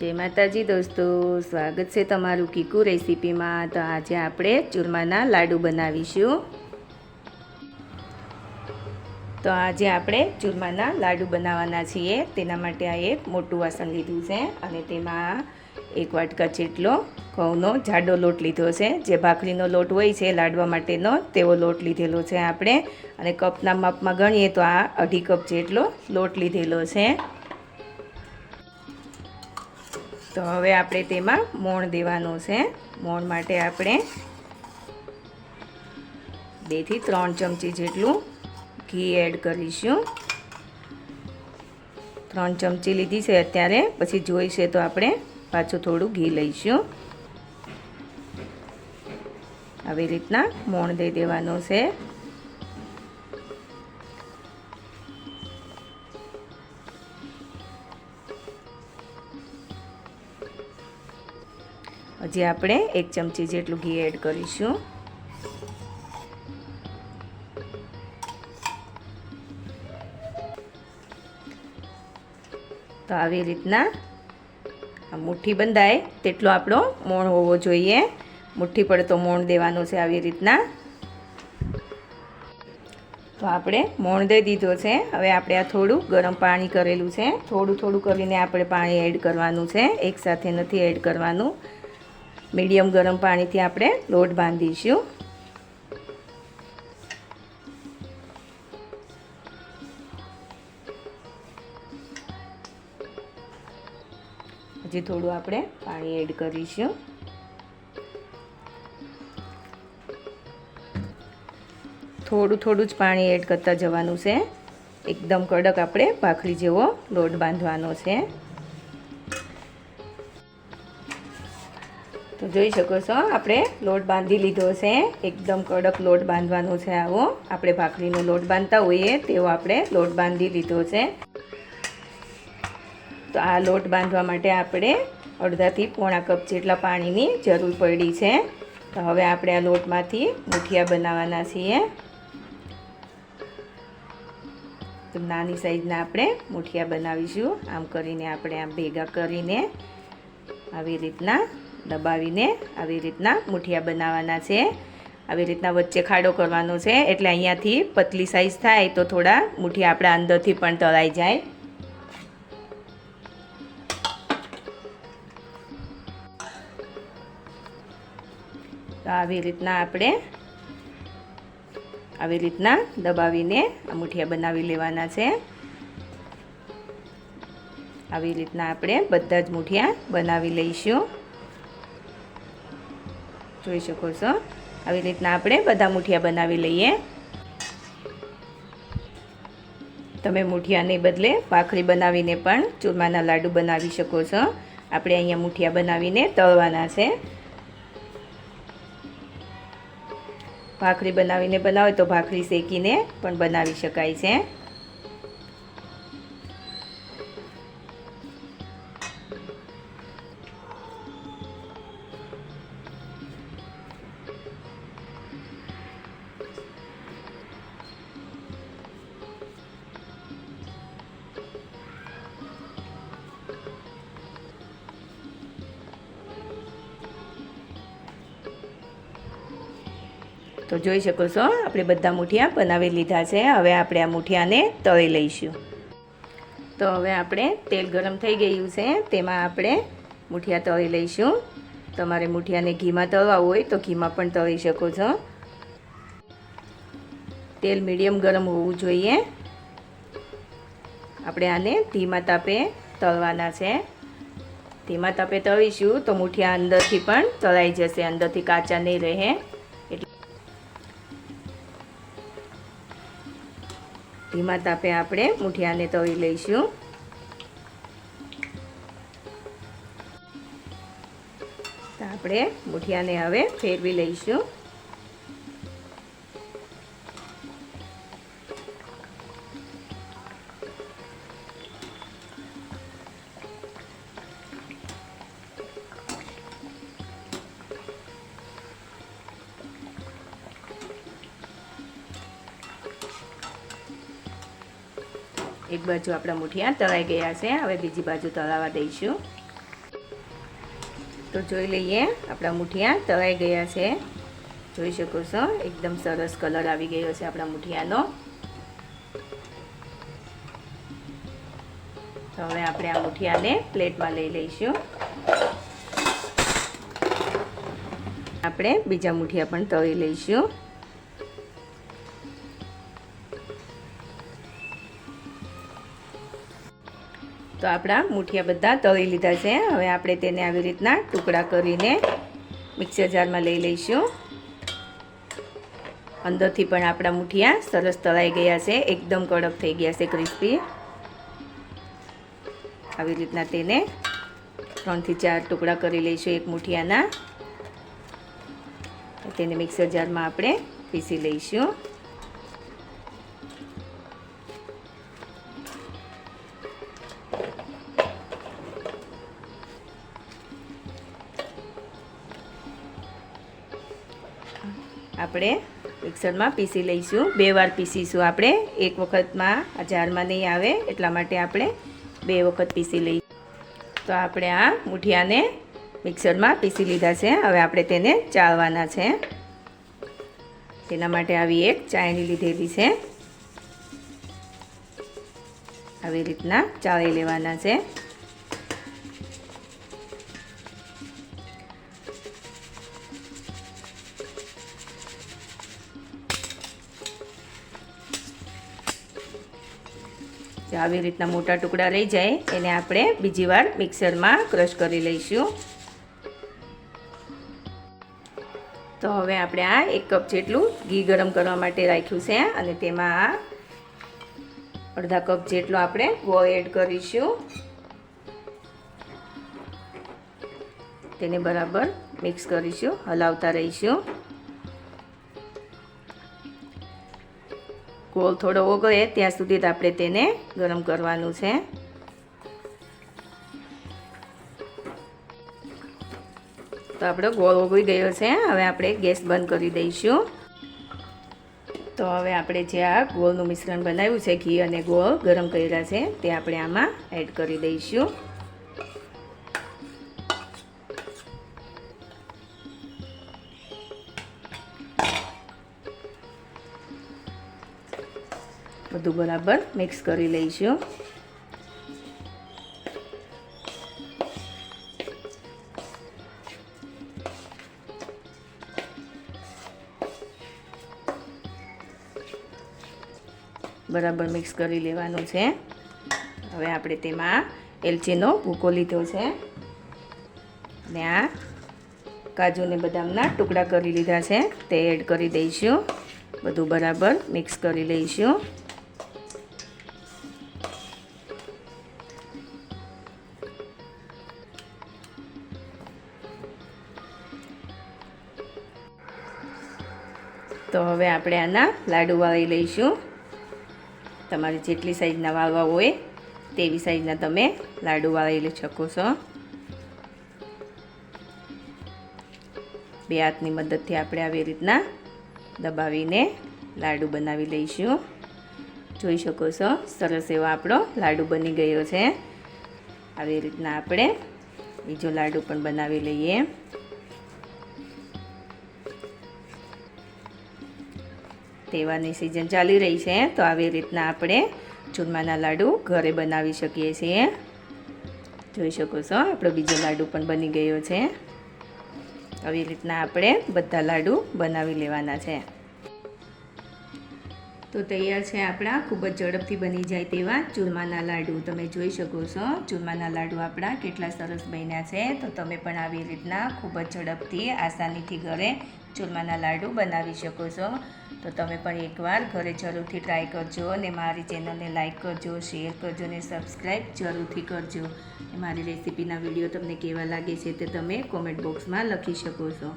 જય માતાજી દોસ્તો, સ્વાગત છે તમારું કીકુ રેસીપીમાં. તો આજે આપણે ચૂરમાના લાડુ બનાવીશું. તો આજે આપણે ચૂરમાના લાડુ બનાવવાના છીએ. તેના માટે આ એક મોટું વાસણ લીધું છે અને તેમાં એક વાટકા જેટલો ઘઉંનો જાડો લોટ લીધો છે. જે ભાખરીનો લોટ હોય છે, લાડવા માટેનો, તેવો લોટ લીધેલો છે આપણે. અને કપના માપમાં ગણીએ તો આ અઢી કપ જેટલો લોટ લીધેલો છે. તો હવે આપણે તેમાં મોણ દેવાનું છે. મોણ માટે આપણે બેથી ત્રણ ચમચી જેટલું ઘી એડ કરીશું. ત્રણ ચમચી લીધી છે અત્યારે, પછી જોઈશે તો આપણે પાછું થોડું ઘી લઈશું. આવી રીતના મોણ દઈ દેવાનો છે. હજી આપણે એક ચમચી જેટલું ઘી એડ કરીશું. તો આવી રીતના મુઠ્ઠી બંધાય તેટલો આપણો મોણ હોવો જોઈએ. મુઠ્ઠી પડતો મોણ દેવાનો છે આવી રીતના. તો આપણે મોણ દઈ દીધો છે. હવે આપણે આ થોડું ગરમ પાણી કરેલું છે. થોડું થોડું કરીને આપણે પાણી એડ કરવાનું છે. એકસાથે નથી એડ કરવાનું. મીડિયમ ગરમ પાણીથી આપણે લોટ બાંધીશું. હજી થોડું આપણે પાણી એડ કરીશું. થોડું થોડું જ પાણી એડ કરતા જવાનું છે. એકદમ કડક આપણે ભાખરી જેવો લોટ બાંધવાનો છે. જોઈ શકો છો. આપણે લોટ બાંધી લીધો છે. એકદમ કડક લોટ બાંધવાનો છે આવો. આપણે ભાખરીનો લોટ બાંધતા હોઈએ તેવો આપણે લોટ બાંધી લીધો છે. તો આ લોટ બાંધવા માટે આપણે અડધાથી પોણા કપ જેટલા પાણીની જરૂર પડી છે. તો હવે આપણે આ લોટમાંથી મુઠિયા બનાવવાના છીએ. તો નાની સાઈઝના આપણે મુઠિયા બનાવીશું. આમ કરીને આપણે આમ ભેગા કરીને આવી રીતના દબાવીને આવી રીતના મુઠિયા બનાવવાના છે. આવી રીતના વચ્ચે ખાડો કરવાનો છે. એટલે અહીંયાથી પતલી સાઈઝ થાય તો થોડા મુઠિયા આપણા અંદરથી પણ તળાઈ જાય. તો આવી રીતના આપણે આવી રીતના દબાવીને આ મુઠિયા બનાવી લેવાના છે. આવી રીતના આપણે બધા જ મુઠિયા બનાવી લઈશું. જોઈ શકો છો. આવી રીતના આપણે બધા મુઠિયા બનાવી લઈએ. તમે મુઠિયાને બદલે ભાખરી બનાવીને પણ ચૂરમાના લાડુ બનાવી શકો છો. આપણે અહીંયા મુઠિયા બનાવીને તળવાના છે. ભાખરી બનાવીને બનાવે તો ભાખરી શેકીને પણ બનાવી શકાય છે. તો જોઈ શકો છો, આપણે બધા મૂઠિયા બનાવી લીધા છે. હવે આપણે આ મૂઠિયાને તળી લઈશું. તો હવે આપણે તેલ ગરમ થઈ ગયું છે, તેમાં આપણે મૂઠિયા તળી લઈશું. તમારે મૂઠિયાને ઘીમાં તળવા હોય તો ઘીમાં પણ તળી શકો છો. તેલ મીડિયમ ગરમ હોવું જોઈએ. આપણે આને ધીમા તાપે તળવાના છે. ધીમા તાપે તળીશું તો મુઠિયા અંદરથી પણ તળાઈ જશે, અંદરથી કાચા નહીં રહે. ધીમા તાપે આપણે મુઠિયાને તળી લઈશું. આપણે મુઠિયાને હવે ફેરવી લઈશું. એક બાજુ આપણા મુઠિયા તળાઈ ગયા છે. હવે બીજી બાજુ તળાવા દઈશું. તો જોઈ લઈએ, આપણા મુઠિયા તળાઈ ગયા છે. જોઈ શકો છો, એકદમ સરસ કલર આવી ગયો છે આપણા મુઠિયાનો. તો હવે આપણે આ મુઠિયાને પ્લેટમાં લઈ લઈશું. આપણે બીજા મુઠિયા પણ તળી લઈશું. તો આપણા મુઠિયા બધા તળી લીધા છે. હવે આપણે તેને આવી રીતના ટુકડા કરીને મિક્સર જારમાં લઈ લઈશું. અંદરથી પણ આપણા મુઠિયા સરસ તળાઈ ગયા છે. એકદમ કડક થઈ ગયા છે ક્રિસ્પી. આવી રીતના તેને ત્રણથી ચાર ટુકડા કરી લઈશું એક મૂઠિયાના. તેને મિક્સર જારમાં આપણે પીસી લઈશું. આપણે મિક્સરમાં પીસી લઈશું. બે વાર પીસીશું આપણે. એક વખતમાં આ જારમાં નહીં આવે, એટલા માટે આપણે બે વખત પીસી લઈશું તો આપણે આ મુઠિયાને મિક્સરમાં પીસી લીધા છે. હવે આપણે તેને ચાળવાના છે. તેના માટે આવી એક ચાયણી લીધેલી છે. આવી રીતના ચાળી લેવાના છે. આવી રીતના મોટા ટુકડા રહી જાય, એને આપણે બીજી વાર મિક્સરમાં ક્રશ કરી લઈશું. તો હવે આપણે આ એક કપ જેટલું ઘી ગરમ કરવા માટે રાખ્યું છે અને તેમાં આ અડધા કપ જેટલો આપણે ગોળ એડ કરીશું. તેને બરાબર મિક્સ કરીશું, હલાવતા રહીશું. ગોળ થોડો ઓગળે, ત્યાં સુધી આપણે તેને ગરમ કરવાનું છે. તો આપણો ગોળ ઓગળી ગયો છે. હવે આપણે ગેસ બંધ કરી દઈશું. તો હવે આપણે જે આ ગોળનું મિશ્રણ બનાવ્યું છે, ઘી અને ગોળ ગરમ કર્યા છે, તે આપણે આમાં એડ કરી દઈશું. બધું બરાબર મિક્સ કરી લઈશું. બરાબર મિક્સ કરી લેવાનું છે. હવે આપણે તેમાં એલચીનો ભૂકો લીધો છે. અને આ કાજુને બદામના ટુકડા કરી લીધા છે. તે એડ કરી દઈશું. બધું બરાબર મિક્સ કરી લઈશું. તો હવે આપણે આના લાડુ વાળી લઈશું. તમારે જેટલી સાઈઝના વાળવા હોય તેવી સાઈઝના તમે લાડુ વાળી લઈ શકો છો. બે હાથની મદદથી આપણે આવી રીતના દબાવીને લાડુ બનાવી લઈશું. જોઈ શકો છો, સરસ એવો આપણો લાડુ બની ગયો છે. આવી રીતના આપણે બીજો લાડુ પણ બનાવી લઈએ. તહેવારની સિઝન ચાલી રહી છે, તો આવી રીતના આપણે ચૂરમાના લાડુ ઘરે બનાવી શકીએ છીએ. જોઈ શકો છો, આપણો બીજો લાડુ પણ બની ગયો છે. આવી રીતના આપણે બધા લાડુ બનાવી લેવાના છે. તો તૈયાર છે આપણા, ખૂબ જ ઝડપથી બની જાય તેવા ચૂરમાના લાડુ. તમે જોઈ શકો છો, ચૂરમાના લાડુ આપણા કેટલા સરસ બન્યા છે. તો તમે પણ આવી રીતના ખૂબ જ ઝડપથી, આસાનીથી ઘરે ચૂરમાના લાડુ બનાવી શકો છો. તો તમે પણ એકવાર ઘરે જરૂરથી ટ્રાય કરજો અને મારી ચેનલને લાઇક કરજો શેર કરજો અને સબસ્ક્રાઈબ જરૂરથી કરજો. મારી રેસીપીના વીડિયો તમને કેવા લાગે છે તે તમે કોમેન્ટ બોક્સમાં લખી શકો છો.